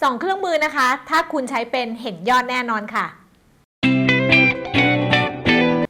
2 เครื่องมือนะคะ ถ้าคุณใช้เป็นเห็นยอดแน่นอนค่ะ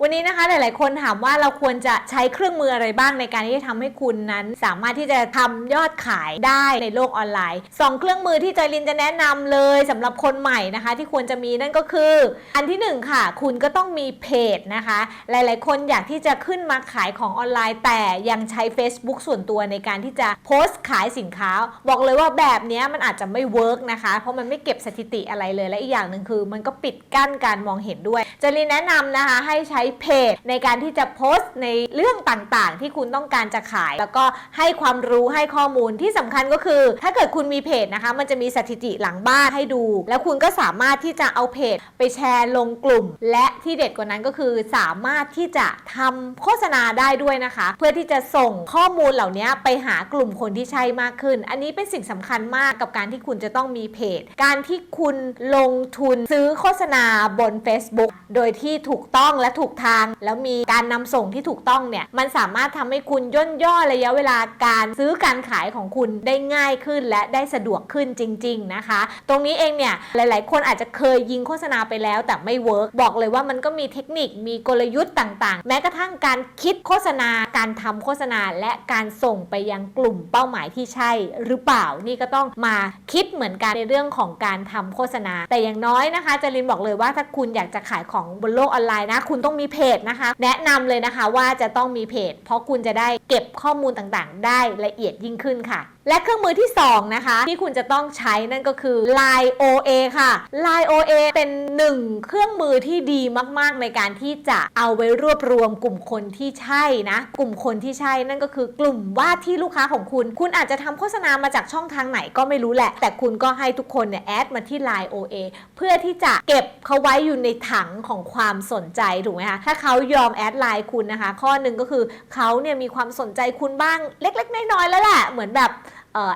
วันนี้นะคะหลาย ๆ คนถามว่าเราควรจะใช้เครื่องมืออะไรบ้างในการที่จะทำให้คุณนั้น สามารถที่จะทำยอดขายได้ในโลกออนไลน์ 2 เครื่องมือที่จอยลินจะแนะนำเลยสำหรับคนใหม่นะคะ ที่ควรจะมีนั่นก็คือ อันที่ 1 ค่ะ คุณก็ต้องมีเพจนะคะ หลาย ๆ คนอยากที่จะขึ้นมาขายของออนไลน์ แต่ยังใช้ Facebook ส่วนตัวในการที่จะโพสต์ขายสินค้า บอกเลยว่าแบบนี้มันอาจจะไม่เวิร์กนะคะ เพราะมันไม่เก็บสถิติอะไรเลยและอีกอย่างหนึ่งคือ มันก็ปิดกั้นการมองเห็นด้วยจอยลินแนะนำนะคะให้ใช้เพจ ในการที่จะโพสต์ในเรื่องต่างๆ ที่คุณต้องการจะขาย แล้วก็ให้ความรู้ให้ข้อมูลที่สำคัญก็คือ ถ้าเกิดคุณมีเพจนะคะ มันจะมีสถิติหลังบ้านให้ดู แล้วคุณก็สามารถที่จะเอาเพจไปแชร์ลงกลุ่ม และที่เด็ดกว่านั้นก็คือสามารถที่จะทำโฆษณาได้ด้วยนะคะ เพื่อที่จะส่งข้อมูลเหล่านี้ไปหากลุ่มคนที่ใช่มากขึ้น อันนี้เป็นสิ่งสำคัญมากกับการที่คุณจะต้องมีเพจ การที่คุณลงทุนซื้อโฆษณาบน Facebook โดยที่ถูกต้องและถูกทาง แล้วมีการนำส่งที่ถูกต้องเนี่ยมันสามารถทำให้คุณย่นย่อระยะเวลาการซื้อการขายของคุณได้ง่ายขึ้น และได้สะดวกขึ้นจริง ๆนะคะ ตรงนี้เองเนี่ยหลาย ๆ คนอาจจะเคยยิงโฆษณาไปแล้ว แต่ไม่เวิร์กบอกเลยว่ามันก็มีเทคนิคมีกลยุทธ์ต่าง ๆ แม้กระทั่งการคิดโฆษณา การทำโฆษณาและการส่งไปยังกลุ่มเป้าหมายที่ใช่หรือเปล่านี่ก็ต้องมาคิดเหมือนกันในเรื่องของการทำโฆษณา แต่อย่างน้อยนะคะจรินบอกเลยว่าถ้าคุณอยากจะขายของบนโลกออนไลน์นะ คุณต้องมีเพจนะคะ แนะนำเลยนะคะว่าจะต้องมีเพจ เพราะคุณจะได้เก็บข้อมูลต่างๆ ได้ละเอียดยิ่งขึ้นค่ะ และเครื่องมือที่ 2 นะคะ ที่คุณจะต้องใช้นั่นก็คือ Line OA ค่ะ Line OA เป็นหนึ่งเครื่องมือที่ดีมาก ๆ ในการที่จะเอาไว้รวบรวมกลุ่มคนที่ใช่นะ กลุ่มคนที่ใช่นั่นก็คือกลุ่มว่าที่ลูกค้าของคุณ คุณอาจจะทำโฆษณามาจากช่องทางไหนก็ไม่รู้แหละ แต่คุณก็ให้ทุกคนเนี่ยแอดมาที่ Line OA เพื่อที่จะเก็บเขาไว้อยู่ในถังของความสนใจถูกไหมคะถ้าเขายอมแอดไลน์คุณนะคะ ข้อหนึ่งก็คือเขาเนี่ยมีความสนใจคุณบ้างเล็ก ๆ น้อยๆแล้วแหละเหมือนแบบ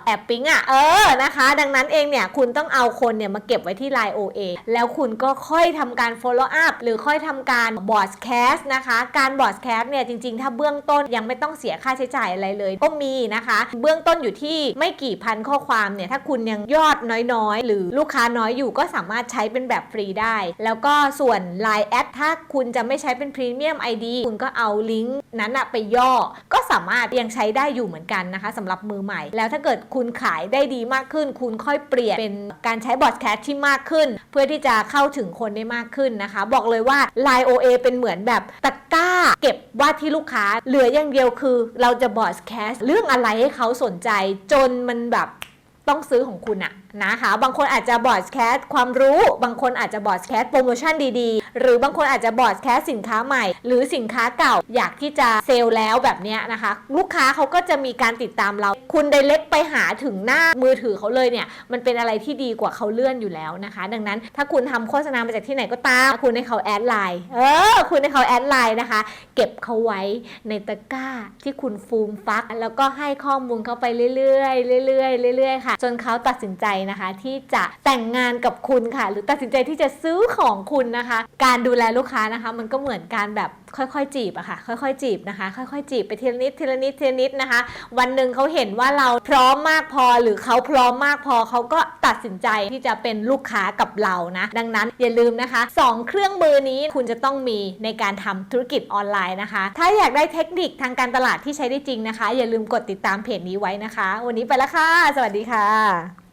แอบปิ๊งอะเออนะคะ ดังนั้นเองเนี่ยคุณต้องเอาคนเนี่ยมาเก็บไว้ที่ Line OA แล้วคุณก็ค่อยทำการ follow up หรือค่อยทำการ broadcast นะคะ การ broadcast เนี่ยจริงๆ ถ้าเบื้องต้นยังไม่ต้องเสียค่าใช้จ่ายอะไรเลยก็มีนะคะ เบื้องต้นอยู่ที่ไม่กี่พันข้อความเนี่ยถ้าคุณยังยอดน้อยๆ หรือลูกค้าน้อยอยู่ก็สามารถใช้เป็นแบบฟรีได้ แล้วก็ส่วน Line แอดถ้าคุณจะไม่ใช้เป็น Premium ID คุณก็เอาลิงก์นั้นอะไปย่อ ก็สามารถยังใช้ได้อยู่เหมือนกันนะคะสำหรับมือใหม่แล้วถ้าเกิดกิดคุณขายได้ดีมากขึ้น คุณค่อยเปลี่ยนเป็นการใช้บอทแคสที่มากขึ้น เพื่อที่จะเข้าถึงคนได้มากขึ้นนะคะ บอกเลยว่า Line OA เป็นเหมือนแบบตะกร้า เก็บว่าที่ลูกค้า เหลืออย่างเดียวคือ เราจะบอทแคสเรื่องอะไรให้เขาสนใจจนมันแบบต้องซื้อของคุณอะนะคะบางคนอาจจะบอดแคสต์ความรู้ บางคนอาจจะบอดแคสต์โปรโมชั่นดีๆ หรือบางคนอาจจะบอดแคสต์สินค้าใหม่ หรือสินค้าเก่าอยากที่จะเซลล์แล้วแบบเนี้ยนะคะ ลูกค้าเขาก็จะมีการติดตามเรา คุณไดเล็กไปหาถึงหน้ามือถือเขาเลยเนี่ย มันเป็นอะไรที่ดีกว่าเขาเลื่อนอยู่แล้วนะคะ ดังนั้นถ้าคุณทำโฆษณามาจากที่ไหนก็ตาม คุณให้เขาแอดไลน์เออคุณให้เขาแอดไลน์นะคะ เก็บเขาไว้ในตะกร้าที่คุณฟูมฟัก แล้วก็ให้ข้อมูลเขาไปเรื่อยๆเรื่อยๆเรื่อยๆค่ะ จนเขาตัดสินใจนะคะที่จะแต่งงานกับคุณค่ะ หรือตัดสินใจที่จะซื้อของคุณนะคะ การดูแลลูกค้านะคะ มันก็เหมือนการแบบค่อยๆ จีบอะค่ะ ค่อยๆ จีบนะคะ ค่อยๆ จีบไปทีละนิดทีละนิดทีละนิดนะคะ วันหนึ่งเขาเห็นว่าเราพร้อมมากพอหรือเขาพร้อมมากพอเขาก็ตัดสินใจที่จะเป็นลูกค้ากับเรานะ ดังนั้นอย่าลืมนะคะสองเครื่องมือนี้คุณจะต้องมีในการทำธุรกิจออนไลน์นะคะ ถ้าอยากได้เทคนิคทางการตลาดที่ใช้ได้จริงนะคะ อย่าลืมกดติดตามเพจนี้ไว้นะคะ วันนี้ไปแล้วค่ะ สวัสดีค่ะ